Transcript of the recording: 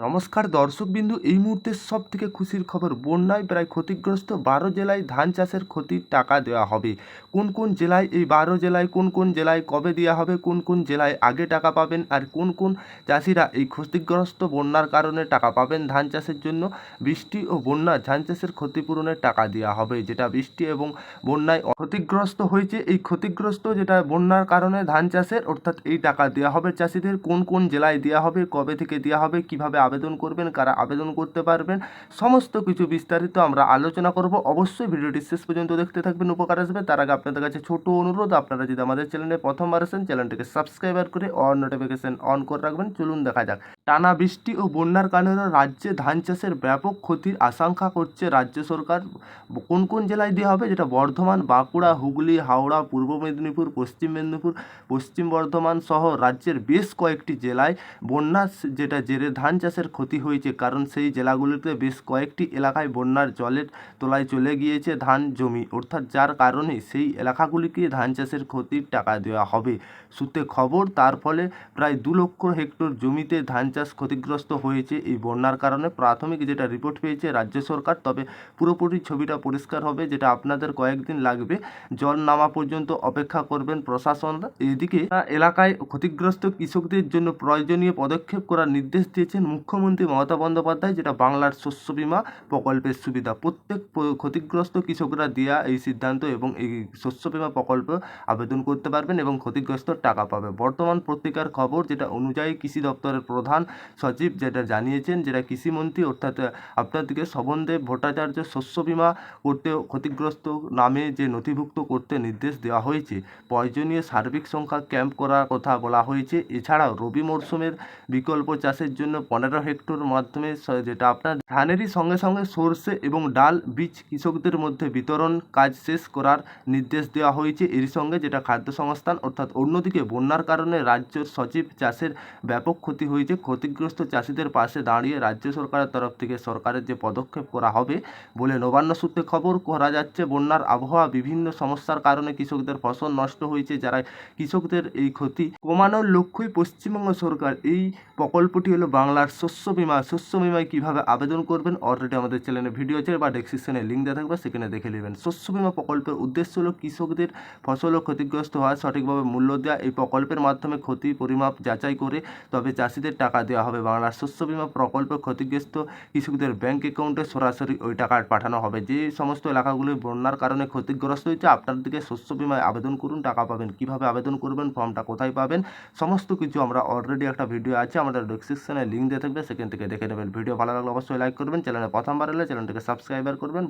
নমস্কার, দর্শকবিন্দু, এই মুহূর্তে সব থেকে খুশির খবর, বন্যায় প্রায় ক্ষতিগ্রস্ত বারো জেলায় ধান চাষের ক্ষতির টাকা দেওয়া হবে। কোন কোন জেলায় এই বারো জেলায়, কোন কোন জেলায় কবে দেওয়া হবে, কোন কোন জেলায় আগে টাকা পাবেন, আর কোন কোন চাষিরা এই ক্ষতিগ্রস্ত বন্যার কারণে টাকা পাবেন ধান চাষের জন্য? বৃষ্টি ও বন্যা ধান চাষের ক্ষতিপূরণের টাকা দেওয়া হবে, যেটা বৃষ্টি এবং বন্যায় ক্ষতিগ্রস্ত হয়েছে। এই ক্ষতিগ্রস্ত যেটা বন্যার কারণে ধান চাষের, অর্থাৎ এই টাকা দেওয়া হবে চাষিদের, কোন কোন জেলায় দেওয়া হবে, কবে থেকে দেওয়া হবে, কীভাবে আবেদন করবেন, কারা আবেদন করতে পারবেন, সমস্ত কিছু বিস্তারিত আমরা আলোচনা করব। অবশ্যই ভিডিওটি শেষ পর্যন্ত দেখতে থাকবেন, উপকার আসবে। তার আগে আপনাদের কাছে ছোট অনুরোধ, আপনারা যদি আমাদের চ্যানেলে প্রথমবার আসেন, চ্যানেলটিকে সাবস্ক্রাইবার করে অন নোটিফিকেশন অন করে রাখবেন। চলুন দেখা যাক। টানা বৃষ্টি ও বন্যার কারণে রাজ্যে ধান চাষের ব্যাপক ক্ষতির আশঙ্কা করছে রাজ্য সরকার। কোন কোন জেলায় দেওয়া হবে? যেটা বর্ধমান, বাঁকুড়া, হুগলি, হাওড়া, পূর্ব মেদিনীপুর, পশ্চিম মেদিনীপুর, পশ্চিম বর্ধমান সহ রাজ্যের বেশ কয়েকটি জেলায় বন্যা যেটা জেরে ধান চাষের ক্ষতি হয়েছে। কারণ সেই জেলাগুলিতে বেশ কয়েকটি এলাকায় বন্যার জলের তলায় চলে গিয়েছে ধান জমি। অর্থাৎ যার কারণে সেই এলাকাগুলিকে ধান চাষের ক্ষতির টাকা দেওয়া হবে। সূত্রে খবর, তার ফলে প্রায় দু লক্ষ হেক্টর জমিতে ধান চাষ ক্ষতিগ্রস্ত হয়েছে এই বন্যার কারণে প্রাথমিক যেটা রিপোর্ট পেয়েছে রাজ্য সরকার, তবে পুরোপুরি ছবিটা পরিষ্কার হবে যেটা আপনাদের কয়েকদিন লাগবে। জল নামা পর্যন্ত অপেক্ষা করবেন প্রশাসন। এদিকে এলাকায় ক্ষতিগ্রস্ত কৃষকদের জন্য প্রয়োজনীয় পদক্ষেপ করার নির্দেশ দিয়েছেন মুখ্যমন্ত্রী মমতা বন্দ্যোপাধ্যায়, যেটা বাংলার শস্য বিমা প্রকল্পের সুবিধা। প্রত্যেক ক্ষতিগ্রস্ত কৃষকরা দেওয়া এই সিদ্ধান্ত এবং এই শস্য বিমা প্রকল্প আবেদন করতে পারবেন এবং ক্ষতিগ্রস্ত টাকা পাবে। বর্তমান পত্রিকার খবর যেটা অনুযায়ী কৃষি দপ্তরের প্রধান সচিব যেটা জানিয়েছেন, যেটা কৃষিমন্ত্রী, অর্থাৎ আপনাদেরকে শোভনদেব ভট্টাচার্য শস্য বীমা করতে ক্ষতিগ্রস্ত নামে যে নথিভুক্ত করতে নির্দেশ দেওয়া হয়েছে, প্রয়োজনীয় সার্বিক সংখ্যা ক্যাম্প করার কথা বলা হয়েছে। এছাড়াও রবি মরশুমের বিকল্প চাষের জন্য পনেরো হেক্টর মাধ্যমে যেটা আপনার ধানেরই সঙ্গে সঙ্গে সর্ষে এবং ডাল বীজ কৃষকদের মধ্যে বিতরণ কাজ শেষ করার নির্দেশ দেওয়া হয়েছে। এর সঙ্গে যেটা খাদ্য সংস্থান, অর্থাৎ অন্যদিকে বন্যার কারণে রাজ্যের সচিব চাষের ব্যাপক ক্ষতি হয়েছে। ক্ষতিগ্রস্ত চাষিদের পাশে দাঁড়িয়ে রাজ্য সরকারের তরফ থেকে সরকারের যে পদক্ষেপ করা হবে বলে নবান্ন সূত্রে খবর, করা যাচ্ছে বন্যার আবহাওয়া বিভিন্ন সমস্যার কারণে কৃষকদের ফসল নষ্ট হয়েছে, যারা কৃষকদের এই ক্ষতি কমানোর লক্ষ্যই পশ্চিমবঙ্গ সরকার। এই প্রকল্পটি হলো বাংলার শস্য বীমা। শস্য বীমায় কীভাবে আবেদন করবেন অলরেডি আমাদের চ্যানেলে ভিডিও আছে, বা ডেসক্রিপশনে লিঙ্ক দেওয়া থাকবে, সেখানে দেখে নেবেন। শস্য বীমা প্রকল্পের উদ্দেশ্য হলো কৃষকদের ফসল ও ক্ষতিগ্রস্ত হওয়া সঠিকভাবে মূল্য দেওয়া। এই প্রকল্পের মাধ্যমে ক্ষতি পরিমাপ যাচাই করে তবে চাষিদের টাকা দেওয়া হবে। বাংলার শস্য বিমা প্রকল্প ক্ষতিগ্রস্ত কৃষকদের ব্যাংক অ্যাকাউন্টে সরাসরি ওই টাকা পাঠানো হবে। যে সমস্ত এলাকাগুলি বন্যার কারণে ক্ষতিগ্রস্ত হয়েছে আপনার দিকে শস্য বীমায় আবেদন করুন, টাকা পাবেন। কীভাবে আবেদন করবেন, ফর্মটা কোথায় পাবেন, সমস্ত কিছু আমরা অলরেডি একটা ভিডিও আছে, আমাদের ডিসক্রিপশনে লিঙ্ক দিয়ে থাকবে, সেখান থেকে দেখে নেবেন। ভিডিও ভালো লাগলে অবশ্যই লাইক করবেন চ্যানেলে প্রথমবার এলে চ্যানেলটিকে সাবস্ক্রাইবার করবেন।